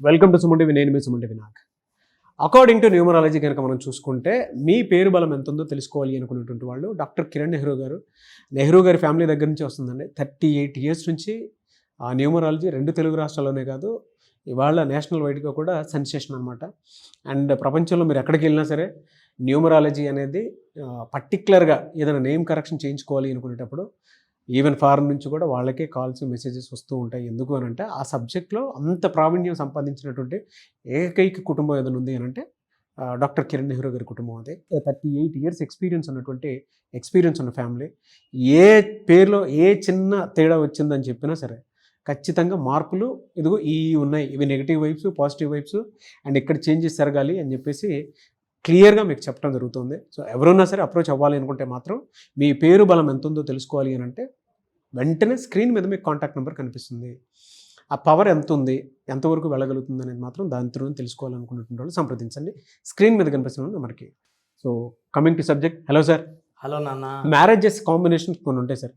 Welcome to Sumanti నేను మీ Sumanti Vinayak according to numerology కనుక మనం చూసుకుంటే మీ పేరు బలం ఎంత ఉందో తెలుసుకోవాలి అనుకున్నటువంటి వాళ్ళు డాక్టర్ కిరణ్ నెహ్రూ గారు. నెహ్రూ గారి ఫ్యామిలీ దగ్గర నుంచి వస్తుందండి. థర్టీ ఎయిట్ ఇయర్స్ నుంచి ఆ న్యూమరాలజీ రెండు తెలుగు రాష్ట్రాల్లోనే కాదు ఇవాళ నేషనల్ వైడ్గా కూడా సెన్సేషన్ అనమాట అండ్ ప్రపంచంలో మీరు ఎక్కడికి వెళ్ళినా సరే న్యూమరాలజీ అనేది పర్టిక్యులర్గా ఏదైనా నేమ్ కరెక్షన్ చేయించుకోవాలి అనుకునేటప్పుడు ఈవెన్ ఫారం నుంచి కూడా వాళ్ళకే కాల్స్ మెసేజెస్ వస్తూ ఉంటాయి. ఎందుకు అని అంటే ఆ సబ్జెక్ట్లో అంత ప్రావీణ్యం సంపాదించినటువంటి ఏకైక కుటుంబం ఏదైనా ఉంది అని అంటే డాక్టర్ కిరణ్ నెహ్రూ గారి కుటుంబం అదే. థర్టీ ఎయిట్ ఇయర్స్ ఎక్స్పీరియన్స్ ఉన్నటువంటి ఎక్స్పీరియన్స్ ఉన్న ఫ్యామిలీ. ఏ పేరులో ఏ చిన్న తేడా వచ్చిందని చెప్పినా సరే ఖచ్చితంగా మార్పులు ఇదిగో ఈ ఉన్నాయి. ఇవి negative vibes positive vibes and ఇక్కడ చేంజెస్ జరగాలి అని చెప్పేసి క్లియర్గా మీకు చెప్పడం జరుగుతుంది. సో ఎవరున్నా సరే అప్రోచ్ అవ్వాలి అనుకుంటే మాత్రం మీ పేరు బలం ఎంత ఉందో తెలుసుకోవాలి అని అంటే వెంటనే స్క్రీన్ మీద మీకు కాంటాక్ట్ నెంబర్ కనిపిస్తుంది. ఆ పవర్ ఎంత ఉంది? ఎంతవరకు వెళ్ళగలుగుతుంది అనేది మాత్రం దాని త్రూ తెలుసుకోవాలనుకున్నటువంటి వాళ్ళు సంప్రదించండి. స్క్రీన్ మీద కనిపిస్తున్న నెంబర్కి so coming to subject hello sir hello నాన్న. మ్యారేజెస్ కాంబినేషన్ కొన్ని ఉంటాయి సార్.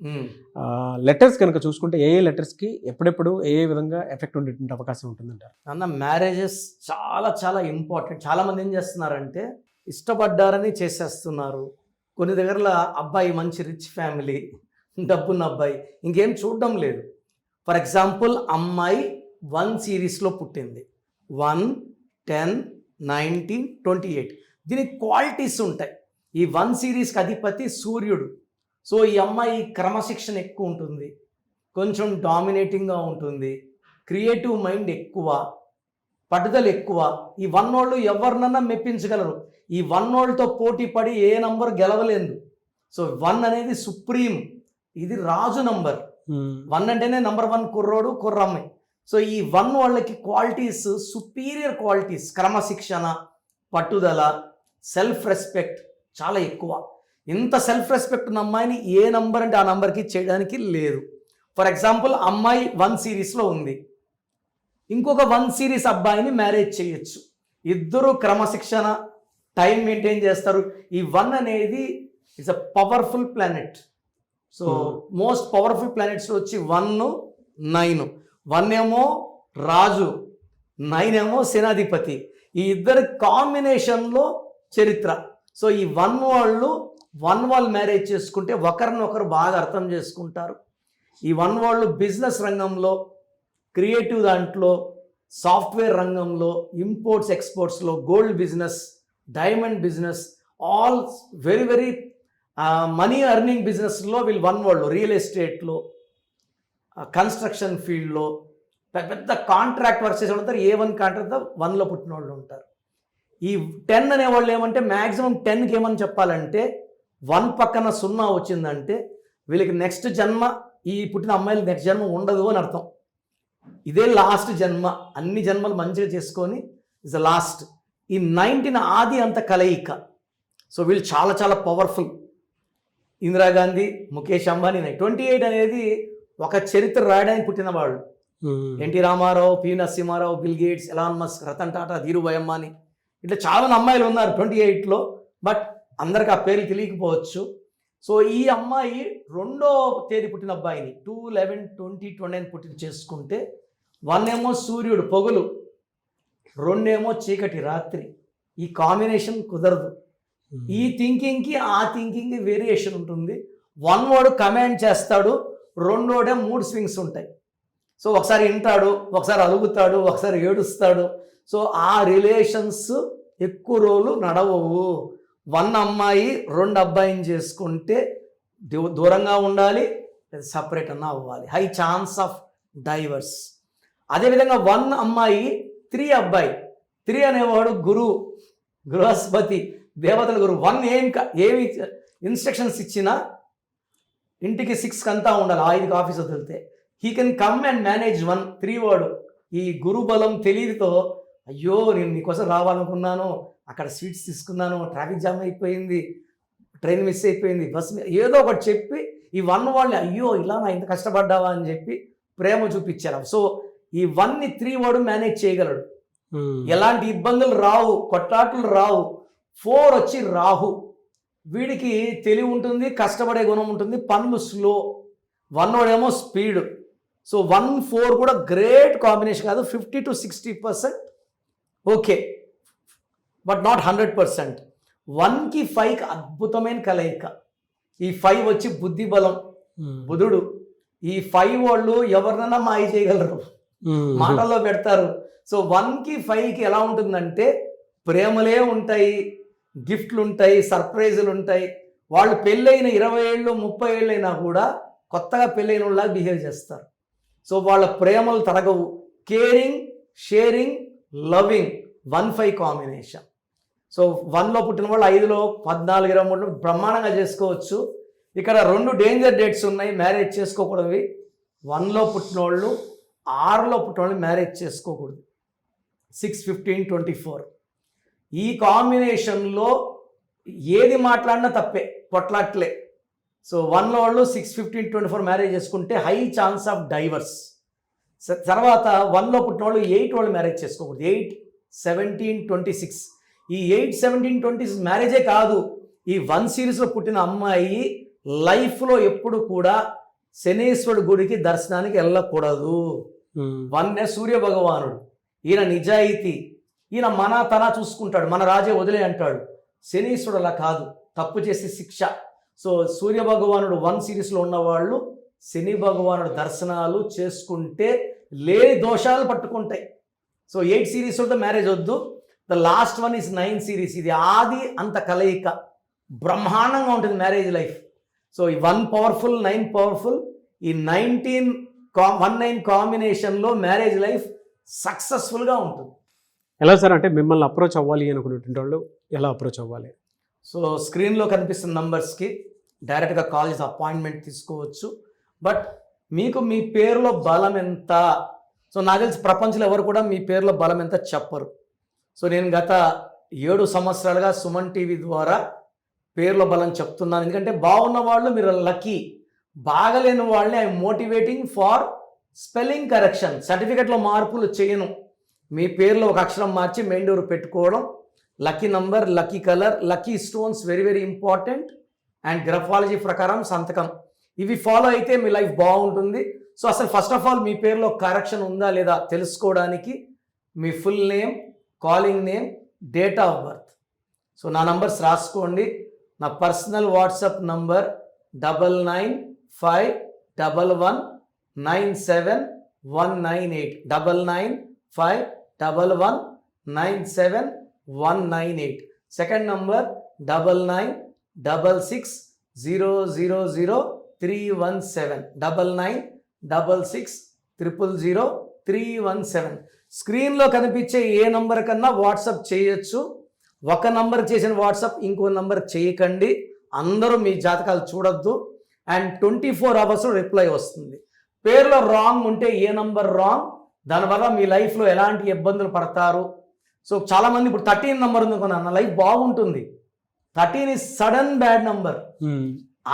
లెటర్స్ కనుక చూసుకుంటే ఏ ఏ లెటర్స్కి ఎప్పుడెప్పుడు ఏ ఏ విధంగా ఎఫెక్ట్ ఉండేటువంటి అవకాశం ఉంటుందంటారు? నాన్న మ్యారేజెస్ చాలా చాలా ఇంపార్టెంట్ చాలా మంది ఏం చేస్తున్నారంటే ఇష్టపడ్డారని చేసేస్తున్నారు. కొన్ని దగ్గరలో అబ్బాయి మంచి రిచ్ ఫ్యామిలీ డబ్బున్న అబ్బాయి ఇంకేం చూడడం లేదు. ఫర్ ఎగ్జాంపుల్ అమ్మాయి వన్ సిరీస్లో పుట్టింది. One ten nineteen twenty eight. దీనికి క్వాలిటీస్ ఉంటాయి. ఈ వన్ సిరీస్కి అధిపతి సూర్యుడు. సో ఈ అమ్మాయి క్రమశిక్షణ ఎక్కువ ఉంటుంది. కొంచెం డామినేటింగ్గా ఉంటుంది. క్రియేటివ్ మైండ్ ఎక్కువ. పట్టుదల ఎక్కువ. ఈ వన్ వాళ్ళు ఎవరినన్నా మెప్పించగలరు. ఈ వన్ వాళ్ళతో పోటీ పడి ఏ నంబర్ గెలవలేదు. సో వన్ అనేది సుప్రీం. ఇది రాజు నంబర్. వన్ అంటేనే నంబర్ వన్ కుర్రోడు కుర్రమ్మాయి సో ఈ వన్ వాళ్ళకి క్వాలిటీస్ సుపీరియర్ క్వాలిటీస్ క్రమశిక్షణ పట్టుదల సెల్ఫ్ రెస్పెక్ట్ చాలా ఎక్కువ. ఇంత సెల్ఫ్ రెస్పెక్ట్ ఉన్న అమ్మాయిని ఏ నంబర్ అంటే ఆ నంబర్కి చేయడానికి లేదు. ఫర్ ఎగ్జాంపుల్ అమ్మాయి వన్ సిరీస్లో ఉంది. ఇంకొక వన్ సిరీస్ అబ్బాయిని మ్యారేజ్ చేయొచ్చు. ఇద్దరు క్రమశిక్షణ టైం మెయింటైన్ చేస్తారు. ఈ వన్ అనేది it's a powerful planet. So most powerful planets వచ్చి వన్ నైన్. వన్ ఏమో రాజు నైన్ ఏమో సేనాధిపతి. ఈ ఇద్దరు కాంబినేషన్లో చరిత్ర. సో ఈ వన్ వాళ్ళు వన్ వాళ్ళు మ్యారేజ్ చేసుకుంటే ఒకరినొకరు బాగా అర్థం చేసుకుంటారు. ఈ వన్ వాళ్ళు బిజినెస్ రంగంలో క్రియేటివ్ దాంట్లో సాఫ్ట్వేర్ రంగంలో imports ఎక్స్పోర్ట్స్లో gold business diamond business all very very money earning బిజినెస్లో వీళ్ళు వన్ వాళ్ళు రియల్ ఎస్టేట్లో కన్స్ట్రక్షన్ ఫీల్డ్లో పెద్ద పెద్ద కాంట్రాక్ట్ వర్క్ చేసే ఉంటారు ఏ వన్ కాంట్రాక్ట్ వన్లో పుట్టిన వాళ్ళు ఉంటారు. ఈ టెన్ అనేవాళ్ళు ఏమంటే మ్యాక్సిమం టెన్కి ఏమని చెప్పాలంటే వన్ పక్కన సున్నా వచ్చిందంటే వీళ్ళకి నెక్స్ట్ జన్మ ఈ పుట్టిన అమ్మాయిలు నెక్స్ట్ జన్మ ఉండదు అని అర్థం. ఇదే లాస్ట్ జన్మ అన్ని జన్మలు మంచిగా చేసుకొని ఇస్ ద లాస్ట్. ఈ నైన్టీన్ ఆది అంత కలయిక. సో వీళ్ళు చాలా చాలా powerful. Indira Gandhi Mukesh Ambani twenty eight అనేది ఒక చరిత్ర రాయడానికి పుట్టిన వాళ్ళు. NT Rama Rao P Narasimha Rao Bill Gates Elon Musk Ratan Tata Dhirubhai Ambani. ఇట్లా చాలా మంది అమ్మాయిలు ఉన్నారు ట్వంటీ ఎయిట్లో. బట్ అందరికి ఆ పేర్లు తెలియకపోవచ్చు. సో ఈ అమ్మాయి రెండో తేదీ పుట్టిన అబ్బాయిని two eleven twenty twenty nine పుట్టిన చేసుకుంటే వన్ ఏమో సూర్యుడు పొగలు రెండేమో చీకటి రాత్రి. ఈ కాంబినేషన్ కుదరదు. ఈ థింకింగ్కి ఆ థింకింగ్కి వేరియేషన్ ఉంటుంది. వన్ వర్డ్ కమాండ్ చేస్తాడు రెండోడే మూడు స్వింగ్స్ ఉంటాయి. సో ఒకసారి వింటాడు ఒకసారి అలుగుతాడు ఒకసారి ఏడుస్తాడు. సో ఆ రిలేషన్స్ ఎక్కువ రోజులు నడవవు. వన్ అమ్మాయి రెండు అబ్బాయిని చేసుకుంటే దూరంగా ఉండాలి సపరేట్ అన్న అవ్వాలి. హై ఛాన్స్ ఆఫ్ డైవర్స్ అదేవిధంగా వన్ అమ్మాయి త్రీ అబ్బాయి. త్రీ అనేవాడు గురువు బృహస్పతి దేవతల గురువు వన్ ఏం ఏమి ఇన్స్ట్రక్షన్స్ ఇచ్చినా ఇంటికి సిక్స్కి అంతా ఉండాలి ఐదుకి ఆఫీస్ వదిలితే he can come and manage one three వాడు ఈ గురు బలం తెలివితో అయ్యో నేను నీకోసం రావాలనుకున్నాను అక్కడ స్వీట్స్ తీసుకున్నాను ట్రాఫిక్ జామ్ అయిపోయింది ట్రైన్ మిస్ అయిపోయింది బస్ ఏదో ఒకటి చెప్పి ఈ వన్ వాళ్ళని అయ్యో ఇలా నా ఇంత కష్టపడ్డావా అని చెప్పి ప్రేమ చూపించారు. సో ఈ వన్ని త్రీ వాడు మేనేజ్ చేయగలడు. ఎలాంటి ఇబ్బందులు రావు కొట్లాట్లు రావు. ఫోర్ వచ్చి రాహు. వీడికి తెలివి ఉంటుంది కష్టపడే గుణం ఉంటుంది పనులు స్లో వన్ వాడేమో స్పీడ్ సో వన్ ఫోర్ కూడా గ్రేట్ కాంబినేషన్ కాదు fifty to sixty percent okay but not hundred percent వన్కి ఫైవ్కి అద్భుతమైన కలయిక. ఈ ఫైవ్ వచ్చి బుద్ధి బలం బుధుడు ఈ ఫైవ్ వాళ్ళు ఎవరినైనా మాయ చేయగలరు. మాటల్లో పెడతారు. సో వన్కి ఫైవ్కి ఎలా ఉంటుందంటే ప్రేమలే ఉంటాయి. గిఫ్ట్లు ఉంటాయి సర్ప్రైజులు ఉంటాయి వాళ్ళు పెళ్ళైన ఇరవై ఏళ్ళు ముప్పై ఏళ్ళైనా కూడా కొత్తగా పెళ్ళైన వాళ్ళ బిహేవ్ చేస్తారు. సో వాళ్ళ ప్రేమలు తరగవు. Caring sharing loving one five combination. So వన్లో పుట్టిన వాళ్ళు ఐదులో పద్నాలుగు ఇరవై మూడు బ్రహ్మాండంగా చేసుకోవచ్చు. ఇక్కడ రెండు డేంజర్ డేట్స్ ఉన్నాయి మ్యారేజ్ చేసుకోకూడదు వన్లో పుట్టిన వాళ్ళు ఆరులో పుట్టిన వాళ్ళు మ్యారేజ్ చేసుకోకూడదు. Six fifteen twenty four. ఈ కాంబినేషన్లో ఏది మాట్లాడినా తప్పే పొట్లాట్లే. సో వన్లో వాళ్ళు six fifteen twenty four marriage చేసుకుంటే హై ఛాన్స్ ఆఫ్ డైవర్స్ తర్వాత వన్లో పుట్టిన వాళ్ళు ఎయిట్ వాళ్ళు మ్యారేజ్ చేసుకోకూడదు. ఎయిట్ సెవెంటీన్ ట్వంటీ సిక్స్ ఈ ఎయిట్ సెవెంటీన్ ట్వంటీ సిక్స్ మ్యారేజే కాదు. ఈ వన్ సిరీస్లో పుట్టిన అమ్మాయి లైఫ్లో ఎప్పుడు కూడా శనేశ్వరుడు గుడికి దర్శనానికి వెళ్ళకూడదు. వన్నే సూర్య భగవానుడు ఈయన నిజాయితీ. ఈయన మన తన చూసుకుంటాడు మన రాజే వదిలే అంటాడు. శనీశ్వరుడు అలా కాదు తప్పు చేసి శిక్ష. సో సూర్య భగవానుడు వన్ సిరీస్లో ఉన్నవాళ్ళు శని భగవానుడు దర్శనాలు చేసుకుంటే లేని దోషాలు పట్టుకుంటాయి. సో ఎయిట్ సిరీస్ ఉంటే మ్యారేజ్ వద్దు. The last one is nine series. ఇది ఆది అంత కలయిక. బ్రహ్మాండంగా ఉంటుంది మ్యారేజ్ లైఫ్. సో ఈ వన్ పవర్ఫుల్ నైన్ పవర్ఫుల్ ఈ నైన్టీన్ కా వన్ నైన్ కాంబినేషన్లో మ్యారేజ్ లైఫ్ సక్సెస్ఫుల్గా ఉంటుంది. ఎలా సార్ అంటే మిమ్మల్ని అప్రోచ్ అవ్వాలి అనుకునేటువంటి వాళ్ళు ఎలా అప్రోచ్ అవ్వాలి? సో స్క్రీన్లో కనిపిస్తున్న నంబర్స్కి డైరెక్ట్గా కాల్ చేసి అపాయింట్మెంట్ తీసుకోవచ్చు. బట్ మీకు మీ పేరులో బలం ఎంత? సో నాకు తెలిసి ప్రపంచంలో ఎవరు కూడా మీ పేరులో బలం ఎంత చెప్పరు. సో నేను గత ఏడు సంవత్సరాలుగా సుమన్ టీవీ ద్వారా పేర్ల బలం చెప్తున్నాను. ఎందుకంటే బాగున్న వాళ్ళు మీరు లక్కీ. బాగలేని వాళ్ళని I motivating for spelling correction. సర్టిఫికెట్లో మార్పులు చేయను. మీ పేర్లో ఒక అక్షరం మార్చి మెండూరు పెట్టుకోవడం. Lucky number lucky colour lucky stones very very important. And graphology ప్రకారం సంతకం. ఇవి ఫాలో అయితే మీ లైఫ్ బాగుంటుంది. సో అసలు ఫస్ట్ ఆఫ్ ఆల్ మీ పేరులో కరెక్షన్ ఉందా లేదా తెలుసుకోవడానికి మీ full name calling name date of birth. So నా నంబర్స్ రాసుకోండి. నా personal WhatsApp number double nine five double one nine seven one nine eight double nine five double one nine seven one nine eight. Second number double nine double six zero zero zero three one seven. Double nine double six triple zero three one seven. స్క్రీన్లో కనిపించే ఏ number కన్నా WhatsApp చేయొచ్చు. ఒక number చేసిన WhatsApp ఇంకో number చేయకండి. అందరూ మీ జాతకాలు చూడొద్దు. And twenty four hours reply వస్తుంది. పేర్లో రాంగ్ ఉంటే ఏ నంబర్ రాంగ్? దానివల్ల మీ లైఫ్లో ఎలాంటి ఇబ్బందులు పడతారు? సో చాలామంది ఇప్పుడు థర్టీన్ నెంబర్ ఉంది కొన్నా నా లైఫ్ బాగుంటుంది. Thirteen is sudden bad number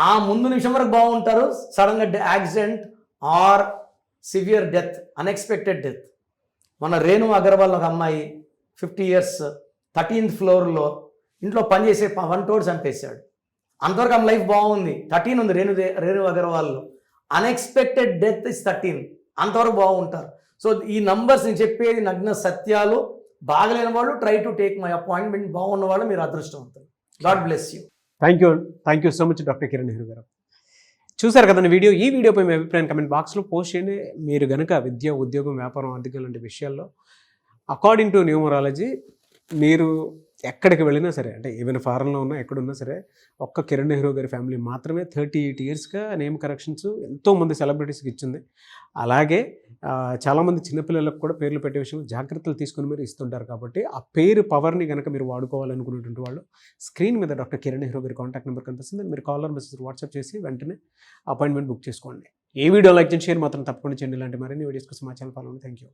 ఆ ముందు నిమిషం వరకు బాగుంటారు సడన్గా accident or severe death unexpected death మన రేణు అగర్వాల్ ఒక అమ్మాయి ఫిఫ్టీ ఇయర్స్ థర్టీన్త్ ఫ్లోర్లో ఇంట్లో పనిచేసే వన్ టోడ్ చంపేశాడు. అంతవరకు ఆమె లైఫ్ బాగుంది. థర్టీన్ ఉంది రేణు రేణు అగర్వాల్లో. అన్ఎక్స్పెక్టెడ్ డెత్ ఇస్ థర్టీన్ అంతవరకు బాగుంటారు. సో ఈ నంబర్స్ నేను చెప్పేది నగ్న సత్యాలు. బాగలేని వాళ్ళు try to take my appointment బాగున్న వాళ్ళు మీరు అదృష్టవంతులు. God bless you thank you thank you so much doctor Kiran Nehru garu. చూసారు కదండి వీడియో. ఈ వీడియోపై మీ అభిప్రాయం కమెంట్ బాక్స్లో పోస్ట్ చేయండి. మీరు గనుక విద్య ఉద్యోగం వ్యాపారం ఆర్థికం లాంటి విషయాల్లో అకార్డింగ్ టు న్యూమరాలజీ మీరు ఎక్కడికి వెళ్ళినా సరే అంటే ఈవెన్ ఫారెన్లో ఉన్నా ఎక్కడున్నా సరే ఒక్క కిరణ్ నెహ్రూ గారి ఫ్యామిలీ మాత్రమే థర్టీ ఎయిట్ ఇయర్స్గా నేమ్ కరెక్షన్స్ ఎంతోమంది సెలబ్రిటీస్కి ఇచ్చింది. అలాగే చాలామంది చిన్నపిల్లలకు కూడా పేర్లు పెట్టే విషయం జాగ్రత్తలు తీసుకుని మీరు ఇస్తుంటారు కాబట్టి ఆ పేరు పవర్ని కనుక మీరు వాడుకోవాలనుకునేటువంటి వాళ్ళు స్క్రీన్ మీద డాక్టర్ కిరణ్ నెహ్రూ గారి కాంటాక్ట్ నెంబర్ కనిపిస్తుంది. మీరు కాలర్ మెసేజ్ వాట్సాప్ చేసి వెంటనే అపాయింట్మెంట్ బుక్ చేసుకోండి. ఏ వీడియో లైక్ చేయండి షేర్ మాత్రం తప్పకుండా చేయండి. ఇలాంటి మరిన్ని వీడియోస్ కోసం మా ఛానల్ ఫాలో థ్యాంక్ యూ